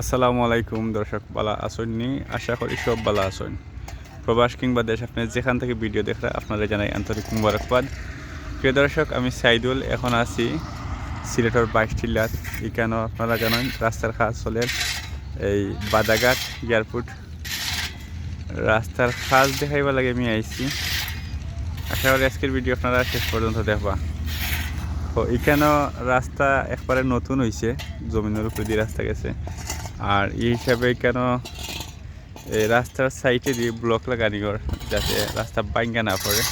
আসসালামু আলাইকুম, দর্শক বালা আসননি আশা করি সব বালা আসন। প্রবাস কিংবা দেশ আপনি যেখান থেকে ভিডিও দেখরা আপনারা জানাই আন্তরিক মুবারকবাদ। প্রিয় দর্শক, আমি সাইদুল, এখন আছি সিলেটর বাইশটিল্লাত এখানেও আপনারা জানেন, রাস্তার কাজ চলে। এই বাদাঘাট, এয়ারপোর্ট। রাস্তার কাজ দেখাইবা লাগে আমি আইছি। আশা করি আজকের ভিডিও আপনারা শেষ পর্যন্ত দেখবা। তো এখানেও রাস্তা একবারে নতুন হয়েছে জমিনের উপরে দিয়ে রাস্তা গেছে। আর এই হিসাবে কেন এই রাস্তার সাইডে দিয়ে ব্লক লাগানি ওর যাতে রাস্তা বাইঙ্গা না পড়ে।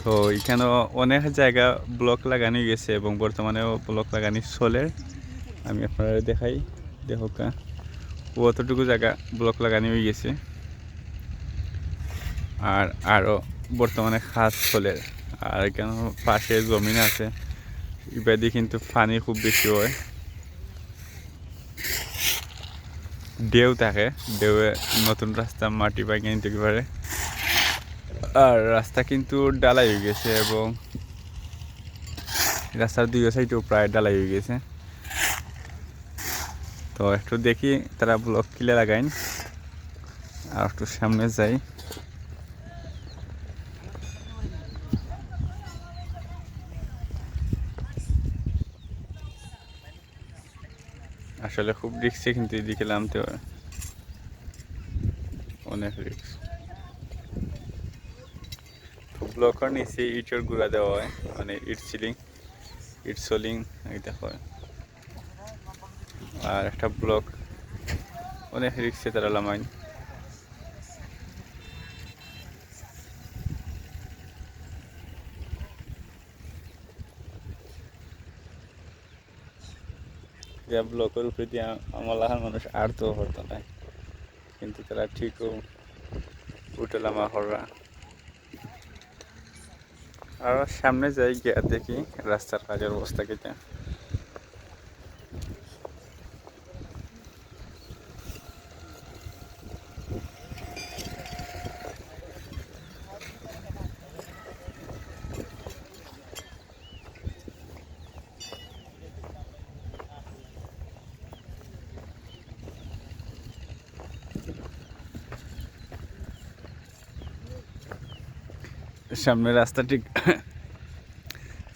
তো এখানেও অনেক জায়গা ব্লক লাগানো গেছে এবং বর্তমানেও ব্লক লাগানি চলে। আমি আপনারা দেখাই, দেখো অতটুকু জায়গা ব্লক লাগানি হয়ে গেছে। আর আরও বর্তমানে খাস চলে। আর কেন পাশে জমিন আছে ইবাদি কিন্তু পানি খুব বেশি হয়। ঢেউ থাকে ঢেউয়ে নতুন রাস্তা মাটি বাইকে নিতে পারে। আর রাস্তা কিন্তু ডালাই হয়ে গেছে এবং রাস্তার দুই সাইডেও প্রায় ডালাই হয়ে গেছে। তো একটু দেখি তারা ব্লক কিলে লাগাইন, আর একটু সামনে যাই। আসলে খুব রিক্সে কিন্তু এদিকে নামতে হয়। অনেক রিক্স তো ব্লকের নিচে ইটের গুঁড়া দেওয়া হয় মানে ইট সিলিং ইট সোলিং এটা হয় আর একটা ব্লক অনেক রিক্সে তারা লামাইন যে ব্লকের উপরে দিয়ে আমার লাগার মানুষ আর তো হতো না কিন্তু তারা ঠিকও উঠে লামা হররা। আর সামনে যাই গিয়া দেখি রাস্তার কাজের অবস্থা কেটে সামনে রাস্তা ঠিক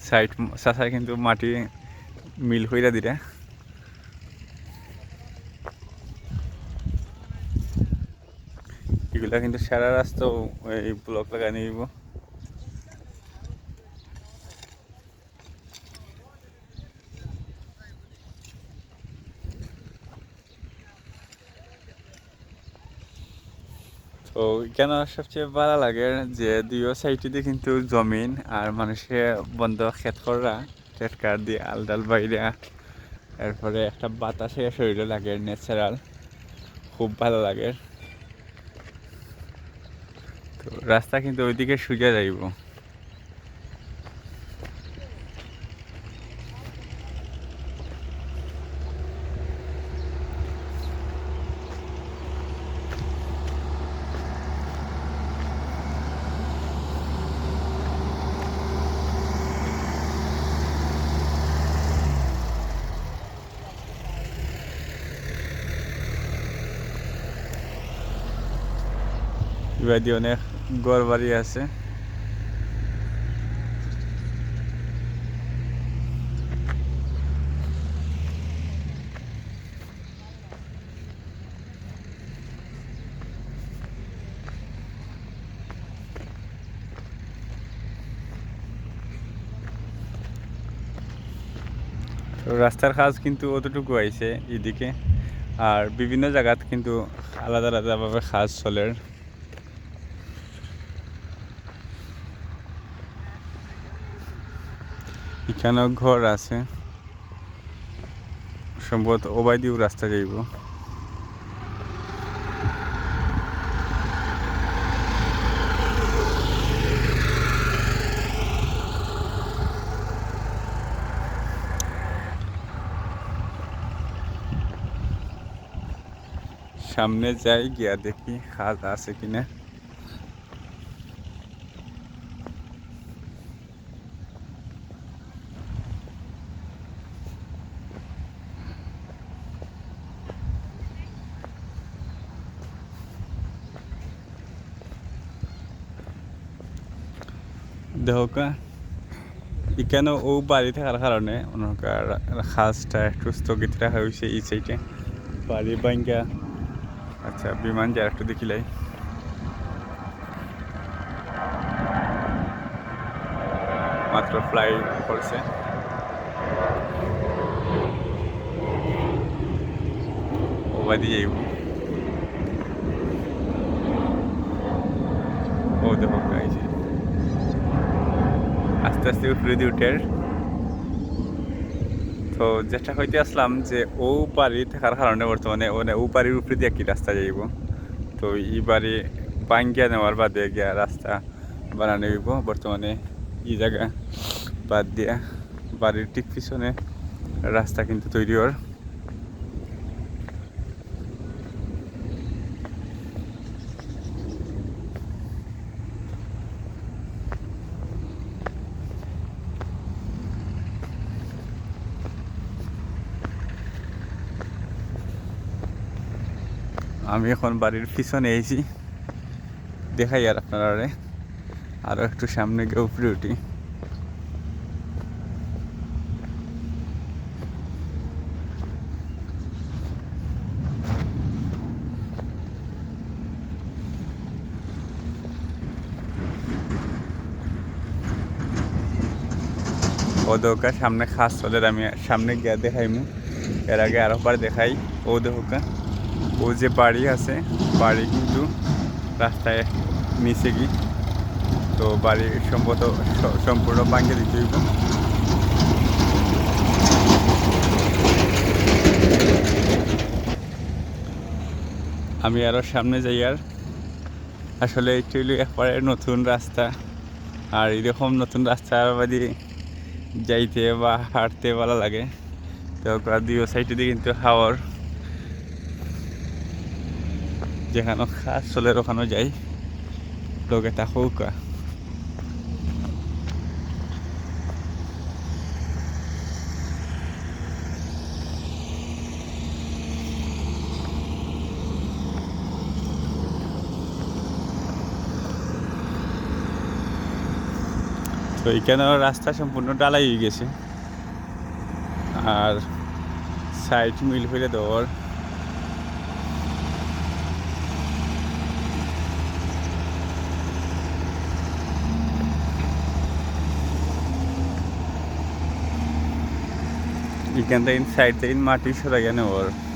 সাইড সাসায় কিন্তু মাটি মিল হইরা দিলে এগুলা কিন্তু সারা রাস্তাও এই ব্লক লাগাই নিব। তো কেন সবচেয়ে ভালো লাগে যে দুইও সাইডে কিন্তু জমিন আর মানুষে বন্ধ খেত করা টেটকার দিয়ে আলডাল বাইরা। এরপরে একটা বাতাসে শরীরে লাগে ন্যাচারাল খুব ভালো লাগে। তো রাস্তা কিন্তু ওইদিকে সুজা যাইব। ইবাদি অনেক গড় বাড়ি আছে। রাস্তার কাজ কিন্তু অতটুকু আইছে এদিকে। আর বিভিন্ন জায়গাত কিন্তু আলাদা আলাদাভাবে কাজ চলে। এখানেও ঘর আছে। সম্ভবত ওবাই দিয়েও রাস্তা যাইব। সামনে যাই গিয়া দেখি খাদ আছে কিনা। দেহকা। এখানে ও বাড়ি থাকার কারণে ওনার খাসটা একটু স্থগিত রাখা হয়েছে এই সাইডে বাড়ি বাঙ্গা আচ্ছা বিমান যা একটু দেখিলাই মাত্র ফ্লাই করছে। ওবাদি যাইব। ও দেখো। আস্তে আস্তে উপরে দিয়ে উঠে। তো যেটা হইতে আসলাম যে ও পারি থাকার কারণে বর্তমানে মানে ও পারির উপরে দিয়ে কি রাস্তা যাইব তো ই বাড়ি পাঙ্গিয়া নেওয়ার বাদে গিয়া রাস্তা বানানো হইব বর্তমানে। ই জায়গা বাদ দিয়া বাড়ির ঠিক পিছনে রাস্তা কিন্তু তৈরি হওয়ার। আমি এখন বাড়ির পিছনে এসেছি দেখাই আর আপনারা আরও একটু সামনে গিয়ে উপরে উঠি। ও দোকা সামনে খাস চলে আমি সামনে গিয়া দেখাইমু। এর আগে আরও বার দেখাই ও দোকা ও যে বাড়ি আছে, বাড়ি কিন্তু রাস্তায় নিচে কি। তো বাড়ি সম্ভবত সম্পূর্ণ ভাঙ্গে দিতে হইব। আমি আরও সামনে যাই আর। আসলে হলো একবারে নতুন রাস্তা। আর এরকম নতুন রাস্তার বাদে যাইতে বা হাঁটতে ভালো লাগে, তো দুই সাইডে দিয়ে কিন্তু হাওয়ার যেখানে খাস চলে ওখানে যাই। তা হৌকা তো এখানে রাস্তা সম্পূর্ণ ডালাই হয়ে গেছে। আর সাইড মিল ফেলে দেওয়ার এখান থেকে সাইড থেকে মাটি সরা গেছে ওর প্রিয়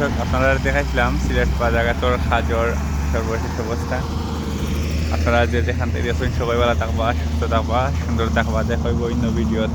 দর্শক, আপনারা দেখাইছিলাম সিলেট বাজাগাতর হাজর সর্বশেষ অবস্থা। আপনারা যে যেখান থেকে দেখছেন, সবাই ভালো থাকবা, সুস্থ থাকবা, সুন্দর থাকবা দেখাইব অন্য ভিডিওত।